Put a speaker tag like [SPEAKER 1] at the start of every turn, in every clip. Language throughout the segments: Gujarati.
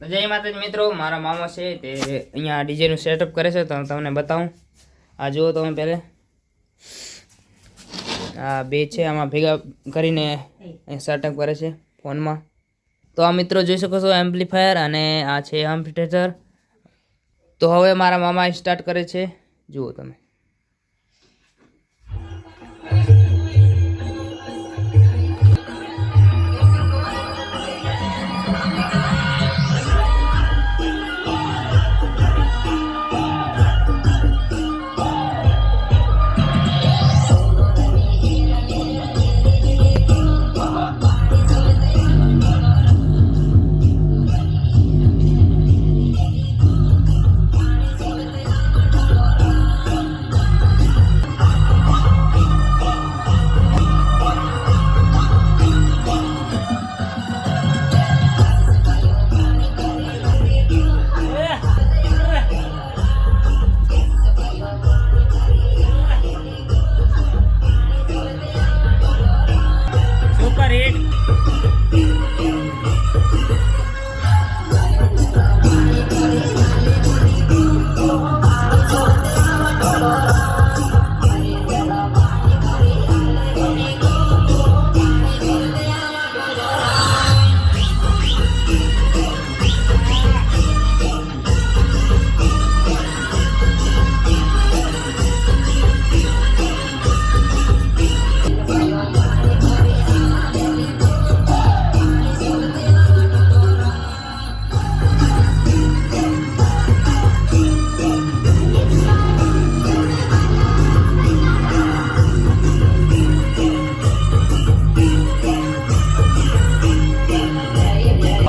[SPEAKER 1] જય માતાજી મિત્રો, મારા મામા છે તે અહીંયા ડીજેનું સેટઅપ કરે છે તો તમને બતાવું. આ જુઓ તમે પહેલે. આ બે છે, આમાં ભેગા કરીને સેટઅપ કરે છે ફોનમાં. તો આ મિત્રો જોઈ શકો છો એમ્પ્લીફાયર અને આ છે એમ્પ્લિટેટર તો હવે મારા મામા સ્ટાર્ટ કરે છે. જુઓ તમે.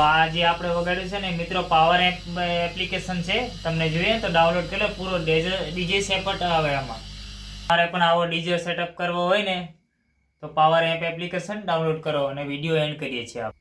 [SPEAKER 1] તો આ જે આપણે વગાડ્યું છે ને, મિત્રો પાવર એપ એપ્લિકેશન છે, તમને જોઈએ તો ડાઉનલોડ કરી લો, પૂરો ડીજે સેપટ આવે આમાં. તમારે પણ આવો ડીજે સેટઅપ કરવો હોય ને, તો પાવર એપ એપ્લિકેશન ડાઉનલોડ કરો અને વીડિયો એન્ડ કરીએ છીએ આપણે.